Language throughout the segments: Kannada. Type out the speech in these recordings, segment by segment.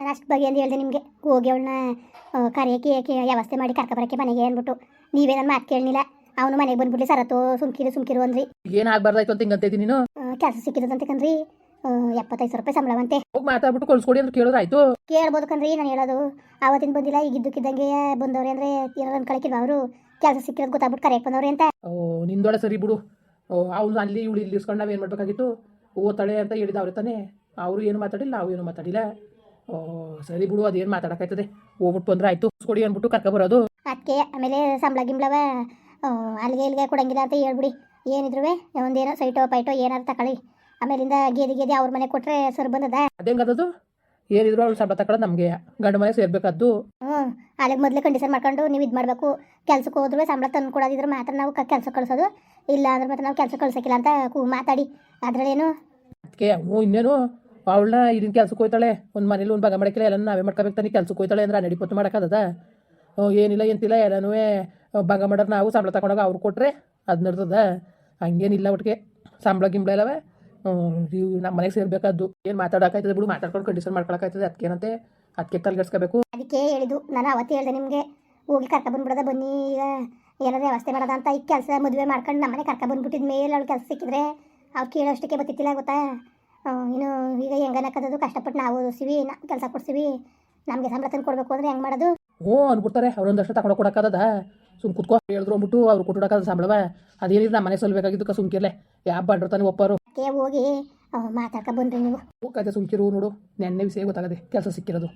ಅಷ್ಟು ಬಗ್ಗೆ ಅಂತ ಹೇಳಿದೆ ನಿಮಗೆ. ಹೋಗಿ ಅವಳನ್ನ ಕರೆಯೋಕೆ ವ್ಯವಸ್ಥೆ ಮಾಡಿ ಕರ್ಕೊಬರಕ್ಕೆ ಮನೆಗೆ ಅಂದ್ಬಿಟ್ಟು. ನೀವೇ ನನ್ನ ಮಾತು ಕೇಳಲಿಲ್ಲ ಅವನು ಮನೆಗೆ ಬಂದ್ಬಿಡ್ಲಿ ಸರತ್ತು ಸುಮ್ಕಿರು ಸುಮ್ಕಿರು ಅಂದ್ರಿ. ಏನಾಗಬಾರ್ದಾಯ್ತು ಅಂತ ಹಿಂಗಂತ ಇದ್ದೀನಿ ನೀನು? ಕೆಲಸ ಸಿಕ್ಕಿದಂತೆ ಕಣ್ರಿ. ಎಪ್ಪತ್ತೈದು ಸಾವಿರ ರೂಪಾಯಿ ಸಂಬಳವಂತೆ. ಹೋಗಿ ಮಾತಾಡ್ಬಿಟ್ಟು ಕಳ್ಸ್ಕೊಡಿ ಅಂತ ಕೇಳೋದಾಯ್ತು ಕೇಳ್ಬೋದು ಕಣ್ರಿ ನಾನು ಹೇಳೋದು. ಆವತ್ತಿನ ಬಂದಿಲ್ಲ ಈಗ ಇದ್ದಕ್ಕಿದ್ದಂಗೆ ಬಂದವ್ರೆ ಅಂದ್ರೆ ಏನಾರು ಅನ್ಕೊಳಕಿಲ್ವ ಅವರು? ಕೆಲಸ ಸಿಕ್ಕಿರೋದು ಗೊತ್ತಾಗ್ಬಿಟ್ಟು ಕರೆಕ್ಟ್ ಬಂದವ್ರಿ ಅಂತ. ಓ ನಿಂದೊಳೆ ಸರಿ ಬಿಡು. ಅವ್ನು ಅಲ್ಲಿ ಇವಳು ಇಲ್ಲಿ ಇಸ್ಕೊಂಡು ಮಾಡಬೇಕಾಗಿತ್ತು? ಓ ಓದ್ತಾಳೆ ಅಂತ ಹೇಳಿದ ಅವ್ರ ತಾನೇ. ಅವರು ಏನು ಮಾತಾಡಿಲ್ಲ ನಾವು ಏನು ಮಾತಾಡಿಲ್ಲ. ಓ ಸರಿ ಬಿಡು ಅದೇನು ಮಾತಾಡೋಕ್ಕಾಯ್ತದೆ? ಹೋಗ್ಬಿಟ್ಟು ಬಂದ್ರೆ ಆಯಿತು. ಕೊಡಿ ಅಂದ್ಬಿಟ್ಟು ಕರ್ಕೊಬರೋದು ಅದಕ್ಕೆ ಆಮೇಲೆ ಸಂಬಳ ಗಿಂಬಳವ ಅಲ್ಲಿಗೆ ಇಲ್ಲಿಗೆ ಕೊಡಂಗಿಲ್ಲ ಅಂತ ಹೇಳ್ಬಿಡಿ. ಏನಿದ್ರು ಒಂದೇನೋ ಸೈಟೋ ಪೈಟೋ ಏನಾರು ತಕೊಳ್ಳಿ. ಆಮೇಲಿಂದ ಗೇದಿ ಗೇದಿ ಅವ್ರ ಮನೆ ಕೊಟ್ಟರೆ ಸರ್ ಬಂದದ? ಅದೇಂಗದದು? ಏನಿದ್ರು ಅವ್ಳು ಸಂಬಳ ತಗೊಳ್ಳೋದು ನಮಗೆ. ಗಂಡ ಮನೆ ಸೇರ್ಬೇಕದ್ದು. ಹ್ಞೂ ಅಲ್ಲಿಗೆ ಮೊದಲೇ ಕಂಡೀಷನ್ ಮಾಡ್ಕೊಂಡು ನೀವು ಇದು ಮಾಡಬೇಕು. ಕೆಲ್ಸಕ್ಕೆ ಹೋದ್ರೆ ಸಂಬಳ ತಂದು ಕೊಡೋದಿದ್ರೆ ಮಾತ್ರ ನಾವು ಕೆಲಸ ಕಳಿಸೋದು. ಇಲ್ಲ ಅಂದ್ರೆ ಮತ್ತೆ ನಾವು ಕೆಲಸ ಕಳ್ಸೋಕ್ಕಿಲ್ಲ ಅಂತ ಕೂ ಮಾತಾಡಿ. ಅದರಲ್ಲೇನು? ಅದಕ್ಕೆ ಹ್ಞೂ ಇನ್ನೇನು? ಅವಳನ್ನ ಇದನ್ನ ಕೆಲ್ಸಕ್ಕೆ ಹೋಯ್ತಾಳೆ. ಒಂದು ಮನೇಲಿ ಒಂದು ಭಾಗ ಮಾಡಕ್ಕಿಲ್ಲ ಎಲ್ಲ ನಾವೇ ಮಾಡ್ಕೋಬೇಕು ತಾನೆ ಕೆಲ್ಸಕ್ಕೆ ಹೋಯ್ತಾಳೆ ಅಂದ್ರೆ ನಡಿ ಪತ್ತು ಮಾಡೋಕ್ಕಾಗದ? ಏನಿಲ್ಲ ಎಂತಿಲ್ಲ ಎಲ್ಲನೂ ಭಾಗ ಮಾಡೋರು ನಾವು ಸಂಬಳ ತಗೊಂಡಾಗ ಅವ್ರು ಕೊಟ್ಟರೆ ಅದು ನಡ್ತದ ಹಂಗೇನಿಲ್ಲ ಒಟ್ಟಿಗೆ ಸಂಬಳ ಗಿಂಬಳ ಎಲ್ಲವೇ ಇವು ನಮ್ಮ ಮನೆಗೆ ಸೇರ್ಬೇಕಾದ್ದು. ಏನು ಮಾತಾಡೋಕ್ಕಾಯ್ತದೆ ಬಿಡು, ಮಾತಾಡ್ಕೊಂಡು ಕಂಡೀಷನ್ ಮಾಡ್ಕೊಳಕ್ಕಾಯ್ತದೆ. ಅದಕ್ಕೇನಂತೆ ಅದಕ್ಕೆ ತಲೆಗೆಡ್ಸ್ಕೋಬೇಕು. ಅದಕ್ಕೆ ಹೇಳಿದ್ದು, ನಾನು ಅವತ್ತು ಹೇಳಿದೆ ನಿಮಗೆ, ಹೋಗಿ ಕರ್ಕ ಬಂದ್ಬಿಡೋದ ಬನ್ನಿ, ಈಗ ಏನಾದ್ರೂ ವ್ಯವಸ್ಥೆ ಮಾಡೋದ ಅಂತ ಈಗ ಕೆಲಸ ಮದುವೆ ಮಾಡ್ಕೊಂಡು ನಮ್ಮನೆ ಕರ್ಕ ಬಂದ್ಬಿಟ್ಟಿದ ಮೇಲೆ ಅವಳು ಕೆಲಸ ಸಿಕ್ಕಿದ್ರೆ ಅವ್ರು ಕೇಳೋಷ್ಟಕ್ಕೆ ಗೊತ್ತಿತ್ತಿಲ್ಲ ಗೊತ್ತಾ? ಇನ್ನು ಈಗ ಹೆಂಗನಕ್ಕದು ಕಷ್ಟಪಟ್ಟು ನಾವು ಓದಿಸ್ತೀವಿ ಕೆಲಸ ಕೊಡ್ತೀವಿ ನಮಗೆ ಸಂಬಳ ತಂದು ಕೊಡಬೇಕು ಅಂದ್ರೆ ಹೆಂಗೆ ಮಾಡೋದು? ಹ್ಞೂ ಅನ್ಬಿಡ್ತಾರೆ. ಅವ್ರೊಂದಷ್ಟು ತಗೊಂಡು ಕೊಡಕ್ಕದ ಸುಮ್ ಕುತ್ಕೋ ಹೇಳಿದ್ರು ಅಂದ್ಬಿಟ್ಟು ಅವ್ರು ಕೊಟ್ಟು ಸಂಬಳವ. ಅದೇನಿದ್ರೆ ನಮ್ಮ ಮನೆ ಸಲ್ಬೇಕಾಗಿದ್ದು ಸುಮ್ಕಿರ್ಲೆ. ಯಾವ ಬಂಡ್ರು ತಾನೆ ಒಪ್ಪರು. ಹೋಗಿ ಮಾತಾಡ್ಕ ಬಂದ್ರಿ ನೀವು. ಕತೆ ಸುಮ್ಕಿರು ನೋಡು. ನೆನ್ನೆ ವಿಷಯ ಗೊತ್ತಾಗದೆ ಕೆಲಸ ಸಿಕ್ಕಿರೋದು.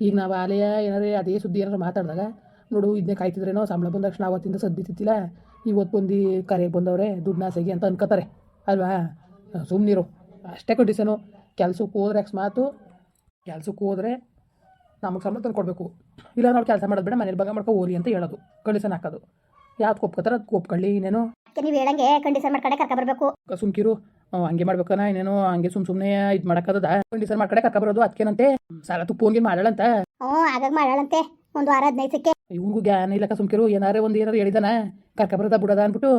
ಈಗ ನಾವು ಆಲೆಯ ಏನಾರೇ ಅದೇ ಸುದ್ದಿ ಏನಾರು ಮಾತಾಡಿದಾಗ ನೋಡು ಇದನ್ನೇ ಕಾಯ್ತಿದ್ರೇನೋ ಸಂಬಳ ಬಂದ ತಕ್ಷಣ ಅವತ್ತಿಂದ ಸದ್ದಿ ತಿತ್ತಿಲ್ಲ ಇವತ್ತು ಬಂದು ಕರೆಗೆ ಬಂದವ್ರೆ ದುಡ್ಡು ಆಸೆಗೆ ಅಂತ ಅನ್ಕೋತಾರೆ ಅಲ್ವಾ? ಸುಮ್ಮನಿರು ಅಷ್ಟೇ ಕಂಡೀಷನು ಕೆಲ್ಸಕ್ಕೆ ಹೋದ್ರೆ ಅಕಸ್ಮಾತು ಕೆಲ್ಸಕ್ಕೆ ಹೋದ್ರೆ ನಮಗೆ ಸಂಬಳ ತಂದು ಕೊಡಬೇಕು. ಇಲ್ಲ ನಾವು ಕೆಲಸ ಮಾಡೋದು ಬೇಡ ಮನೇಲಿ ಭಾಗ ಮಾಡ್ಕೊ ಹೋಲಿ ಅಂತ ಹೇಳೋದು. ಕಂಡೀಷನ್ ಹಾಕೋದು. ಯಾವ್ದು ಒಪ್ಕೋತಾರೆ ಅದು ಒಪ್ಕೊಳ್ಳಿ ಇನ್ನೇನು. ನೀವು ಹೇಳಂಗೆ ಕಂಡೀಷನ್ ಮಾಡ್ಕೊಂಡೆ ಕರ್ಕ ಬರಬೇಕು. ಸುಮ್ಕಿರು. ಹಂಗೆ ಮಾಡ್ಬೇಕನ ಇನ್ನೇನು ಹಂಗೆ ಸುಮ್ ಸುಮ್ಮನೆ ಇದು ಮಾಡಕ್ಕದ ಕಂಡೀಷನ್ ಮಾಡ್ಕಡೆ ಕರ್ಕ ಬರೋದು ಅದಕ್ಕೇನಂತೆ ಸಾಲ ತುಪ್ಪ ಹೋಗಿ ಮಾಡಾಳಂತ ಹ್ಞೂ ಆಗಾಗ ಮಾಡೋಣಂತೆ ಒಂದು ವಾರ ಹದಿನೈದು ಸಿಕ್ಕೆ ಇವ್ನಿಗೂ ಜ್ಞಾನ ಇಲ್ಲಕ್ಕ ಸುಮ್ಕಿರು. ಏನಾರೇ ಒಂದು ಏನಾರು ಹೇಳಿದಾನ. ಕರ್ಕ ಬರೋದ ಬಿಡೋದ ಅಂದ್ಬಿಟ್ಟು.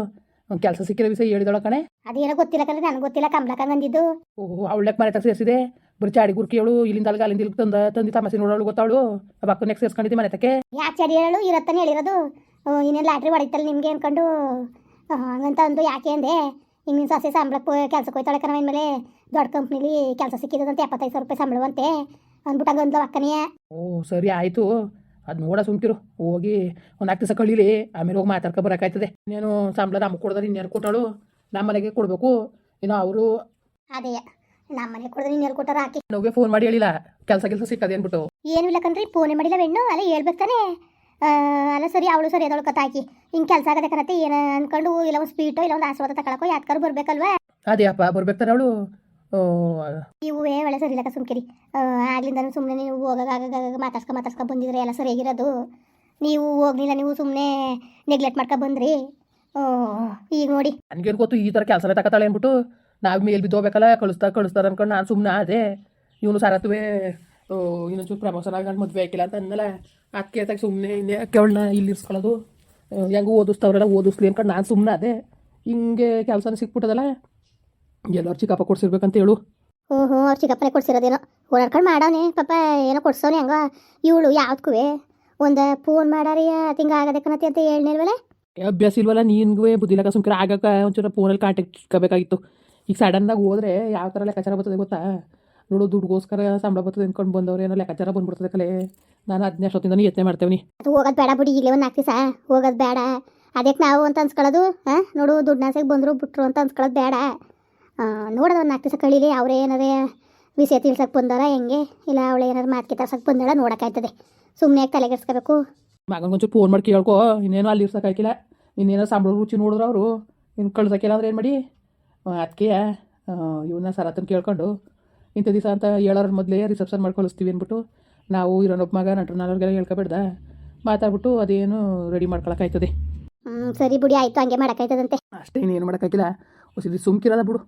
ಕೆಲಸ ಸಿಕ್ಕಿರೋ ವಿಷಯ ಹೇಳಿದಳ ಕಣೆ. ಅದೇನೋ ಗೊತ್ತಿಲ್ಲ ಕಣೆ ನನಗೆ ಗೊತ್ತಿಲ್ಲ ಕಮಲಕ್ಕ ಬಂದಿದ್ದು ಓಹೋ ಅವಳಕ್ಕೆ ಮನೆ ತಗ ಸೇರಿಸಿದೆ ಬರೀ ಚಾಡಿ ಗುರ್ಕಿ ಅವಳು ಇಲ್ಲಿಂದ ಅಲ್ಲಿಗೆ ಅಲ್ಲಿಂದ ಇಲ್ಲಿಗೆ ತಂದ ತಂದಿ ತಮಾಸೆ ನೋಡೋಳು ಗೊತ್ತಾಳು ಅಕ್ಕನ ನೆಕ್ಸ್ಟ್ ಸೇರ್ಸ್ಕೊಂಡಿದ್ದೆ ಮನೆ ತಕ್ಕೆ ಯಾಕೆ ಚಡಿ ಹೇಳು ಇರತ್ತನೇ ಹೇಳಿರೋದು. ಇನ್ನೇನು ಲಾಟ್ರಿ ಹೊಡಿತಲ್ಲ ನಿಮಗೆ ಅನ್ಕೊಂಡು. ಹಂಗಂತ ಅಂದು ಯಾಕೆ ಅಂದೆ. ಈಗ ನಿನ್ನ ಸೊಸೆ ಸಂಬಳಕ್ಕೆ ಕೆಲ್ಸಕ್ಕೆ ಹೋಯ್ತಾಳೆ ಕಣ ಮೇಲೆ ದೊಡ್ಡ ಕಂಪ್ನಿಲಿ ಕೆಲಸ ಸಿಕ್ಕಿದಂತೆ ಎಪ್ಪತ್ತೈದು ಸಾವಿರ ರೂಪಾಯಿ ಸಂಬಳವಂತೆ. ಅಂದ್ಬಿಟ್ಟು ಹಂಗಂದ್ಲ ಅಕ್ಕನೇ. ಓ ಸರಿ ಆಯಿತು. ಅದು ನೋಡ ಸುಮ್ತಿರು ಹೋಗಿ ಒಂದು ನಾಲ್ಕು ದಿವಸ ಕಳೀಲಿ. ಆಮೇಲೆ ಹೋಗಿ ಮಾತಾಡ್ಕೊ ಬರೋಕ್ಕಾಯ್ತದೆ ಇನ್ನೇನು ಸಂಬಳ ನಮಗೆ ಕೊಡೋದ್ರೆ ಇನ್ನೇನು ಕೊಟ್ಟಳು? ನಮ್ಮ ಮನೆಗೆ ಕೊಡಬೇಕು. ಇನ್ನು ಅವರು ಅದೇ ನಮ್ಮ ಮನೆ ಕೊಡಿದ್ರೆ ನೀನು ಎಲ್ಲಿ ಕೊಟ್ಟಾರ ಹಾಕಿ ನಮಗೆ ಫೋನ್ ಮಾಡಿ ಹೇಳಿಲ್ಲ. ಕೆಲಸ ಕೆಲಸ ಸಿಕ್ಕದೆ ಅಂದ್ಬಿಟ್ಟು. ಏನು ಇಲ್ಲ ಕಣ್ರಿ ಫೋನೇ ಮಾಡಿಲ್ಲ ಬೆಣ್ಣು ಅಲ್ಲ ಹೇಳ್ಬೇಕು ತಾನೇ. ಅಲ್ಲ ಸರಿ ಅವಳು ಸರಿ ಅದೊಳ ಕತ್ತ ಹಾಕಿ ಹಿಂಗೆ ಕೆಲಸ ಆಗದೆ ಕರತ್ತೆ ಏನು ಅನ್ಕೊಂಡು ಇಲ್ಲ ಒಂದು ಸ್ವೀಟೋ ಇಲ್ಲ ಒಂದು ಆಶೀರ್ವಾದ ತಗೊಳಕೋ ಯಾತ್ಕಾರು ಬರ್ಬೇಕಲ್ವಾ? ಅದೇ ಅಪ್ಪ ಬರ್ಬೇಕಾರೆ ಅವಳು. ಇವುವೇ ಒಳ್ಳೆ ಸರಿ ಇಲ್ಲ ಸುಮ್ಕಿರಿ. ಆಗ್ಲಿಂದ ಸುಮ್ಮನೆ ನೀವು ಹೋಗಾಗ ಮಾತಾಡ್ಸ್ಕೊ ಮಾತಾಡ್ಸ್ಕೊ ಬಂದಿದ್ರೆ ಎಲ್ಲ ಸರಿಯಾಗಿರೋದು ನೀವು ಹೋಗ್ಲಿಲ್ಲ ನೀವು ಸುಮ್ಮನೆ ನೆಗ್ಲೆಕ್ಟ್ ಮಾಡ್ಕೊ ಬಂದ್ರಿ. ಈಗ ನೋಡಿ. ನನಗೇನು ಗೊತ್ತು ಈ ಥರ ಕೆಲಸನೇ ತಗೋತಾಳೆ ಅಂದ್ಬಿಟ್ಟು ನಾವು ಮೇಲ್ ಬಿದ್ದೋಗ್ಬೇಕಲ್ಲ ಕಳಿಸ್ತಾ ಕಳಿಸ್ತಾರೆ ಅನ್ಕೊಂಡು ನಾನು ಸುಮ್ಮನೆ ಅದೇ ಇವನು ಸರತ್ವೇ ಇನ್ನೊಂಚೂರು ಪ್ರಮೋಷನ್ ಆಗಂಡು ಮದುವೆ ಹಾಕಿಲ್ಲ ಅಂತ ಅಂದಲ್ಲ ಅದಕ್ಕೆ ತಾಗ ಸುಮ್ಮನೆ ಇನ್ನೇ ಅವಳನ್ನ ಇಲ್ಲಿ ಇರ್ಸ್ಕೊಳ್ಳೋದು. ಹೆಂಗೆ ಓದಿಸ್ತವ್ರೆಲ್ಲ ಓದಿಸ್ಲಿ ಅನ್ಕೊಂಡು ನಾನು ಸುಮ್ಮನೆ ಅದೇ ಹಿಂಗೆ ಕೆಲಸನ ಸಿಕ್ಬಿಟ್ಟದಲ್ಲ. ಎಲ್ಲರೂ ಚಿಕ್ಕಪ್ಪ ಕೊಡ್ಸಿರ್ಬೇಕಂತ ಹೇಳು. ಹ್ಞೂ ಹ್ಞೂ ಅವ್ರು ಚಿಕ್ಕಪ್ಪನೇ ಕೊಡ್ಸಿರೋದೇನೋ. ಓಡಾಡ್ಕೊಂಡು ಮಾಡವನೇ ಪಾಪ ಏನೋ ಕೊಡ್ಸೋನೆ ಹಂಗ. ಇವಳು ಯಾವ್ದಕ್ಕೂ ಒಂದು ಫೋನ್ ಮಾಡಾರಿ ತಿಂಗ ಆಗದೆ ಕಣತಿ ಅಂತ ಹೇಳ್ನಿಲ್ವಲ್ಲ ಏ, ಅಭ್ಯಾಸ ಇಲ್ವಲ್ಲ ನೀನ್ಗೂ ಬುದ್ಧಿಲಕ್ಕ ಸುಮ್ಕರ ಆಗಕ್ಕ ಒಂಚೂರು ಫೋನಲ್ಲಿ ಕಾಂಟ್ಯಾಕ್ಟ್ ಇಟ್ಕೋಬೇಕಾಗಿತ್ತು. ಈಗ ಸಡನ್ನಾಗಿ ಹೋದ್ರೆ ಯಾವ ಥರ ಲೆಕ್ಕಾಚಾರ ಬರ್ತದೆ ಗೊತ್ತಾ? ನೋಡು ದುಡ್ಗೋಸ್ಕರ ಸಂಬಳ ಬರ್ತದೆ ಅಂದ್ಕೊಂಡು ಬಂದವ್ರು ಏನೋ ಲೆಕ್ಕಾಚಾರ ಬಂದ್ಬಿಡ್ತದೆ ಕಲೆ. ನಾನು ಹದಿನೈದು ಅಷ್ಟೊತ್ತಿಂದ ಯತ್ನೆ ಮಾಡ್ತೇವೆ ಅದು ಹೋಗೋದು ಬೇಡ ಬಿಡಿ ಈಗಲೇ ಒಂದು ನಾಲ್ಕು ದಿವಸ ಹೋಗೋದು ಬೇಡ. ಅದಕ್ಕೆ ನಾವು ಅಂತ ಅನ್ಸ್ಕೊಳ್ಳೋದು ಹಾಂ ನೋಡು ದುಡ್ಡು ಬಂದರು ಬಿಟ್ರು ಅಂತ ಅನ್ಸ್ಕೊಳ್ಳೋದು ಬೇಡ. ನೋಡೋದು ಒಂದು ನಾಲ್ಕು ದಿವಸ ಕಳೀಲಿ ಅವ್ರು ಏನಾರೇ ವಿಷಯ ತಿಳ್ಸಕ್ಕೆ ಬಂದಾರ ಹೆಂಗೆ? ಇಲ್ಲ ಅವಳು ಏನಾದ್ರು ಮಾತಿಗೆ ತರ್ಸಕ್ಕೆ ಬಂದಾಳ ನೋಡೋಕ್ಕಾಯ್ತದೆ. ಸುಮ್ಮನೆ ತಲೆಗೆಡ್ಸ್ಕೋಬೇಕು? ಮಗನಿಗೊಂಚೂರು ಫೋನ್ ಮಾಡಿ ಕೇಳ್ಕೊ ಇನ್ನೇನು ಅಲ್ಲಿ ಇರ್ಸೋಕ್ಕಾಗಿಲ್ಲ ಇನ್ನೇನೋ ಸಂಬಳ ರುಚಿ ನೋಡಿದ್ರು ಅವರು ಇನ್ನು ಕಳ್ಸೋಕ್ಕಿಲ್ಲ ಅಂದ್ರೆ ಏನು ಮಾಡಿ? ಅದಕ್ಕೆ ಇವನ್ನ ಸರತನ ಕೇಳ್ಕೊಂಡು ಇಂಥ ದಿವಸ ಅಂತ ಹೇಳೋರ ಮೊದಲೇ ರಿಸೆಪ್ಷನ್ ಮಾಡಿ ಕಳಿಸ್ತೀವಿ ಅಂದ್ಬಿಟ್ಟು ನಾವು ಇರೋನೊಬ್ಬ ಮಗ ನಟರು ನಾಲ್ವರಿಗೆಲ್ಲ ಹೇಳ್ಕೊಬೇಡ್ದ? ಮಾತಾಡ್ಬಿಟ್ಟು ಅದೇನು ರೆಡಿ ಮಾಡ್ಕೊಳಕ್ಕಾಯ್ತದೆ. ಹ್ಞೂ ಸರಿ ಬಿಡಿ ಆಯಿತು ಹಂಗೆ ಮಾಡೋಕ್ಕಾಯ್ತದಂತೆ. ಅಷ್ಟೇ ಇನ್ನೇನು ಮಾಡೋಕ್ಕಾಗಿಲ್ಲ. ಸುಮ್ಕಿರಲ್ಲ ಬಿಡು.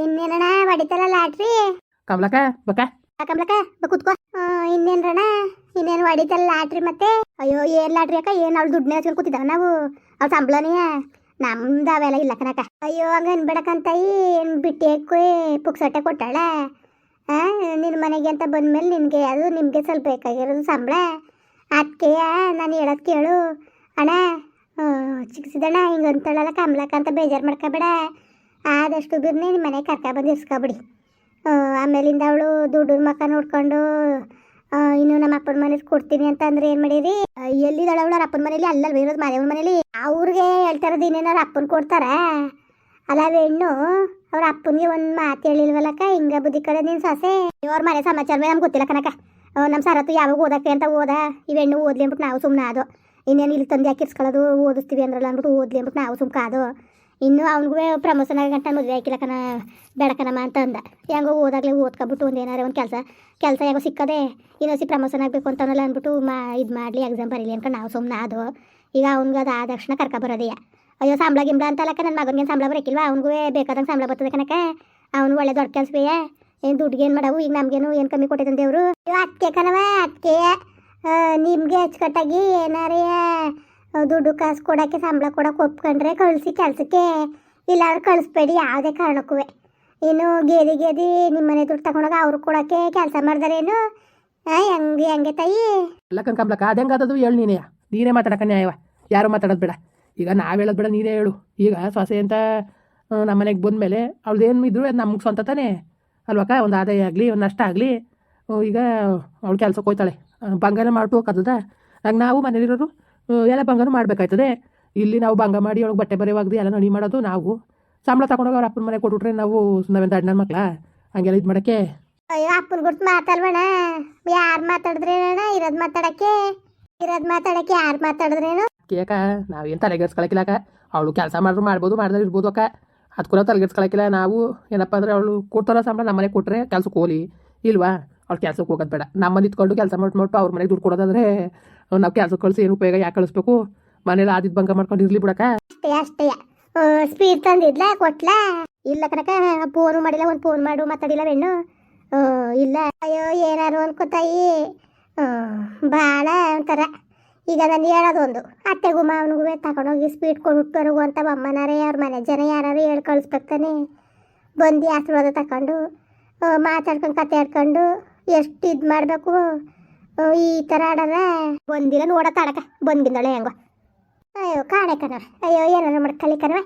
ಇನ್ನೇನಣ್ಣ ಹೊಡಿತಾರ ಲಾಟ್ರಿ ಕಮಲಕ ಬಕ ಕುತ್ಕೋ. ಇನ್ನೇನ್ರಣ ಇನ್ನೇನು ಲಾಟ್ರಿ ಮತ್ತೆ? ಅಯ್ಯೋ ಏನ್ ಲಾಟ್ರಿ ಅಕ್ಕ ಏನ್ ಅವ್ಳು ದುಡ್ಡನ್ನ ಹಚ್ಕೊಂಡು ಕೂತಿದ್ದಾರ ನಾವು? ಅವ್ಳ ಸಂಬಳನೇ ನಮ್ದು ಅವೆಲ್ಲ ಇಲ್ಲ ಕಣಕ್ಕ. ಅಯ್ಯೋ ಹಂಗ ಅನ್ಬೇಡಕಂತ ಏನ್ ಬಿಟ್ಟಿ ಹಾಕಿ ಪುಕ್ಸಟ್ಟೆ ಕೊಟ್ಟಾಳ? ಹಾಂ ನಿನ್ನ ಮನೆಗೆ ಅಂತ ಬಂದಮೇಲೆ ನಿನಗೆ ಅದು ನಿಮಗೆ ಸ್ವಲ್ಪ ಬೇಕಾಗಿರೋದು ಸಂಬಳ. ಅದಕ್ಕೆಯ ನಾನು ಹೇಳೋದು ಕೇಳು. ಅಣ್ಣ ಚಿಕ್ಸಿದಣ್ಣ ಹಿಂಗೆ ಅಂತಳಲ್ಲ ಕಮ್ಲಕ್ಕ ಅಂತ ಬೇಜಾರು ಮಾಡ್ಕೋಬೇಡ. ಆದಷ್ಟು ಬಿರ್ನೆ ನಿಮ್ಮ ಮನೆಗೆ ಕರ್ಕೊಬಂದು ಇಸ್ಕೊಬಿಡಿ ಆಮೇಲಿಂದ ಅವಳು ದುಡ್ಡು ಮಕ್ಕ ನೋಡ್ಕೊಂಡು ಇನ್ನು ನಮ್ಮ ಅಪ್ಪನ ಮನೇಲಿ ಕೊಡ್ತೀನಿ ಅಂತ ಅಂದ್ರೆ ಏನು ಮಾಡಿರಿ? ಎಲ್ಲಿದ್ದಾಳೆ ಅವಳು ಅಪ್ಪನ ಮನೇಲಿ? ಅಲ್ಲಲ್ವ ಇರೋದು ಮನೆಯವ್ರ ಮನೇಲಿ? ಅವ್ರಿಗೆ ಹೇಳ್ತಾ ಇರೋದು ಇನ್ನೇನಾರು ಅಪ್ಪನ ಕೊಡ್ತಾರಾ? ಅಲ್ಲ ಹೆಣ್ಣು, ಅವ್ರ ಅಪ್ಪನಿಗೆ ಒಂದು ಮಾತು ಹೇಳಿಲ್ವಲ್ಲಕ್ಕ ಹಿಂಗ ಬುದ್ಧಿ ಕಡೆ ನೀನು ಸೊಸೆ? ಇವ್ರ ಮನೆ ಸಮಾಚಾರವೇ ನಮ್ಗೆ ಗೊತ್ತಿಲ್ಲ ಕನಕ ನಮ್ಮ ಸರತ್ತು ಯಾವಾಗ ಓದಕ್ಕೆ ಅಂತ ಓದ. ಇವ್ ಹೆಣ್ಣು ಓದ್ಲಿ ಅಂದ್ಬಿಟ್ಟು ನಾವು ಸುಮ್ಮನೆ ಅದು ಇನ್ನೇನು ಇಲ್ಲಿ ತಂದು ಹಾಕಿರ್ಸ್ಕೊಳ್ಳೋದು ಓದಿಸ್ತೀವಿ ಅಂದ್ರಲ್ಲ ಅಂದ್ಬಿಟ್ಟು ಓದ್ಲಿ ಅಂದ್ಬಿಟ್ಟು ನಾವು ಸುಮ್ಕ ಅದು ಇನ್ನು ಅವ್ನಿಗೂ ಪ್ರಮೋಷನ್ ಆಗಿ ಗಂಟ ಮದುವೆ ಹಾಕಿಲ್ಲ ಕಣ ಬೇಡ ಕಣಮ್ಮ ಅಂತ ಅಂದ ಹೆಂಗೋ ಓದಾಗಲೇ ಓದ್ಕೊಬಿಟ್ಟು ಒಂದು ಏನಾರ ಒಂದು ಕೆಲಸ ಕೆಲಸ ಹೆಂಗೋ ಸಿಕ್ಕದೆ, ಇನ್ನೊಸಿ ಪ್ರಮೋಷನ್ ಆಗಬೇಕು ಅಂತಾನಲ್ಲ ಅಂದ್ಬಿಟ್ಟು ಮಾ ಇದು ಮಾಡಲಿ ಎಕ್ಸಾಮ್ ಬರೀಲಿ ಅನ್ಕೊಂಡು ನಾವು ಸುಮ್ಮನೆ ಅದು ಈಗ ಅವ್ನಿಗೆ ಅದು ಆದ ತಕ್ಷಣ ಕರ್ಕ ಬರೋದೇ ಅಯ್ಯೋ ಸಂಬಳ ಗಿಂಬಳ ಅಂತಲ್ಲಕ್ಕ ನನ್ನ ಮಗನಿಗೆ ಸಂಬಳ ಬರೋಕಿಲ್ವಾ? ಅವ್ನಿಗೂ ಬೇಕಾದಂಗೆ ಸಂಬಳ ಬರ್ತದೆ ಕಣಕ ಅವ್ನು ಒಳ್ಳೆ ದೊಡ್ಡ ಕೆಲಸವೇ ಏನು ದುಡ್ಡಿಗೆ ಏನು ಮಾಡವು? ಈಗ ನಮಗೇನು ಏನು ಕಮ್ಮಿ ಕೊಟ್ಟಿದ್ದಂದೇವ್ರು ದೇವರು ಅದಕ್ಕೆ ಕಣವ ಅದಕ್ಕೆ ನಿಮಗೆ ಅಚ್ಚುಕಟ್ಟಾಗಿ ಏನಾರೇ ದುಡ್ಡು ಕಾಸು ಕೊಡೋಕ್ಕೆ, ಸಂಬಳ ಕೊಡೋಕೆ ಒಪ್ಕೊಂಡ್ರೆ ಕಳಿಸಿ ಕೆಲಸಕ್ಕೆ. ಇಲ್ಲಾಂದ್ರೆ ಕಳಿಸ್ಬೇಡಿ, ಯಾವುದೇ ಕಾರಣಕ್ಕೂ. ಇನ್ನು ಗೇದಿ ಗೇದಿ ನಿಮ್ಮ ಮನೆ ದುಡ್ಡು ತಗೊಂಡಾಗ ಅವ್ರು ಕೊಡೋಕ್ಕೆ ಕೆಲಸ ಮಾಡ್ದಾರೇನು ಹೆಂಗೆ ಹೆಂಗೆ ತಾಯಿ? ಎಲ್ಲ ಕನ್ಕಂಬ್ಲಕ್ಕ ಅದು ಹೆಂಗಾದದು ಹೇಳು ನೀನೇ. ನೀನೇ ಮಾತಾಡಕ ನ್ಯಾಯವ ಯಾರು ಮಾತಾಡೋದು ಬೇಡ. ಈಗ ನಾವು ಹೇಳೋದು ಬೇಡ, ನೀನೇ ಹೇಳು. ಈಗ ಸೊಸೆ ಅಂತ ನಮ್ಮ ಮನೆಗೆ ಬಂದಮೇಲೆ ಏನು ಇದ್ರು ಅದು ನಮ್ಗೆ ಸ್ವಂತ ತಾನೇ. ಅಲ್ವಕ್ಕ ಒಂದು ಆದಾಯ ಆಗಲಿ, ಒಂದು ನಷ್ಟ ಆಗಲಿ. ಈಗ ಅವಳು ಕೆಲಸಕ್ಕೆ ಹೋಗ್ತಾಳೆ ಬಂಗಾರ ಮಾಡ್ತು ಹಂಗೆ ನಾವು ಮನೇಲಿರೋರು ಎಲ್ಲ ಬಂಗಾರ ಮಾಡಬೇಕಾಯ್ತದೆ. ಇಲ್ಲಿ ನಾವು ಭಂಗ ಮಾಡಿ ಒಳಗೆ ಬಟ್ಟೆ ಬರೆ ಒಗ್ದು ಎಲ್ಲ ನಡಿ ಮಾಡೋದು ನಾವು. ಸಂಬಳ ತಗೊಂಡೋಗಿ ಅವ್ರ ಅಪ್ಪನ ಮನೆ ಕೊಟ್ಬಿಟ್ರೆ ನಾವು ನಾವೇನು ದಡ್ಡ ನನ್ನ ಮಕ್ಳ. ಹಂಗೆಲ್ಲ ಇದು ಮಾಡೋಕ್ಕೆ. ಅಯ್ಯೋ ಅಪ್ಪನ ಗುರ್ತು ಮಾತಾಡ್ಬೇಡ. ಯಾರು ಮಾತಾಡಿದ್ರೇನ ಇರೋದು ಮಾತಾಡಕ್ಕೆ. ಇರೋದು ಮಾತಾಡಕ್ಕೆ ಯಾರು ಮಾತಾಡಿದ್ರೇನು? ಕೇಕ ನಾವೇನು ತಲೆಗೆಡ್ಸ್ಕೊಳಕಿಲ್ಲಕ ಅವಳು ಕೆಲಸ ಮಾಡಿದ್ರು ಮಾಡ್ಬೋದು ಮಾಡಿದ್ರೆ ಇರ್ಬೋದು ಅಕ್ಕ. ಅದಕ್ಕೂ ತಲೆಗೆಡ್ಸ್ಕೊಳಕಿಲ್ಲ ನಾವು ಏನಪ್ಪ ಅಂದರೆ ಅವಳು ಕೊಡ್ತಾರೋ ಸಂಬಳ ನಮ್ಮ ಮನೆ ಕೊಟ್ಟರೆ ಕೆಲ್ಸಕ್ಕೆ ಹೋಲಿ ಇಲ್ವಾ? ಅವ್ಳು ಕೆಲ್ಸಕ್ಕೆ ಹೋಗೋದು ಬೇಡ. ನಮ್ಮಲ್ಲಿ ಇತ್ಕೊಂಡು ಕೆಲಸ ಮಾಡ್ಬಿಟ್ಟು ಅವ್ರ ಮನೆಗೆ ದುಡ್ಡು ಕೊಡೋದಾದ್ರೆ ನಾವು ಕೆಲ್ಸಕ್ಕೆ ಕಳಿಸಿ ಏನು ಉಪಯೋಗ ಯಾಕೆ ಕಳಿಸ್ಬೇಕು? ಮನೇಲಿ ಆದಿದ್ದು ಬಂಗ ಮಾಡ್ಕೊಂಡು ಇರ್ಲಿ ಬಿಡಕ ಅಷ್ಟೇ ಅಷ್ಟೇ. ಸ್ಪೀಡ್ ತಂದಿದ್ಲ, ಕೊಟ್ಲ? ಇಲ್ಲ ಕನಕ ಫೋನು ಮಾಡಿಲ್ಲ, ಒಂದು ಫೋನ್ ಮಾಡು, ಮಾತಾಡಿಲ್ಲ ಬೆಣ್ಣು ಇಲ್ಲ. ಅಯ್ಯೋ ಏನಾರು ಅನ್ಕೋತಾಯಿ ಭಾಳ ಒಂಥರ. ಈಗ ನಾನು ಹೇಳೋದು ಒಂದು. ಅತ್ತೆಗೂ ಮಾವನಿಗೂ ತಗೊಂಡೋಗಿ ಸ್ಪೀಡ್ ಕೊಟ್ಬರೋಗು ಅಂತ ಅಮ್ಮನಾರೇ ಅವ್ರ ಮನೆ ಜನ ಯಾರು ಹೇಳಿ ಕಳಿಸ್ಬೇಕಾನೆ ಬಂದು ಆಶೀರ್ವಾದ ತಗೊಂಡು ಮಾತಾಡ್ಕೊಂಡು, ಕತೆ ಆಡ್ಕೊಂಡು, ಎಷ್ಟು ಇದು ಮಾಡಬೇಕು? ಈ ಥರ ಆಡೋದ? ಬಂದಿಲ್ಲ ನೋಡ ತಾಡಕ ಬಂದಿಂದಳೆ ಹೆಂಗೋ. ಅಯ್ಯೋ ಕಾಣೆ ಕಣವ ಅಯ್ಯೋ ಏನಾರು ಮಾಡ್ಕೊಳ್ಳಿ ಕಣವ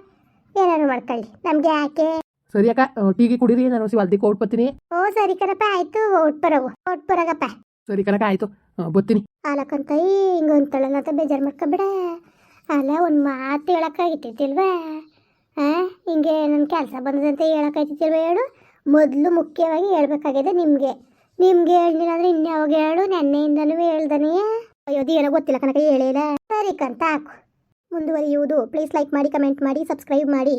ಏನಾರು ಮಾಡ್ಕೊಳ್ಳಿ. ನಮ್ಗೆ ಯಾಕೆ? ಸರಿ ಅಕ್ಕ ಟೀಗೆ ಕುಡಿರಿ ನಾನು ಸಿ ಕೋಟ್ ಬರ್ತೀನಿ. ಓ ಸರಿ ಕಣಪ್ಪ ಆಯ್ತು ಓಟ್ ಪರವು ಓಟ್ ಬರೋಗಪ್ಪ. ಸರಿ ಕಣಕ ಆಯ್ತು. ಬರ್ತೀನಿ. ಆಲಕ್ಕಂತಾಯಿ ಹಿಂಗೆ ಅಂತಳಲ್ಲ ಅಂತ ಬೇಜಾರು ಮಾಡ್ಕೊಬೇಡ. ಅಲ್ಲ ಒಂದು ಮಾತು ಹೇಳೋಕ್ಕಾಗಿತ್ತಿಲ್ವಾ ಹಾ ಹಿಂಗೆ ನನ್ನ ಕೆಲಸ ಬಂದದಂತ ಹೇಳೋಕ್ಕಾಯ್ತಿಲ್ವ ಹೇಳು? ಮೊದಲು ಮುಖ್ಯವಾಗಿ ಹೇಳ್ಬೇಕಾಗಿದೆ ನಿಮಗೆ. ನಿಮ್ಗೆ ಹೇಳಿಲ್ಲ ಅಂದ್ರೆ ಇನ್ಯಾವಾಗ ಹೇಳು? ನೆನ್ನೆಯಿಂದನೂ ಹೇಳ್ದನೇ. ಅಯ್ಯೋ ಏನೋ ಗೊತ್ತಿಲ್ಲ ಕನಕ ಹೇಳಿಲ್ಲ ಸರಿ ಕಂತ ಹಾಕು ಮುಂದುವರಿಯುವುದು. ಪ್ಲೀಸ್ ಲೈಕ್ ಮಾಡಿ, ಕಮೆಂಟ್ ಮಾಡಿ, ಸಬ್ಸ್ಕ್ರೈಬ್ ಮಾಡಿ.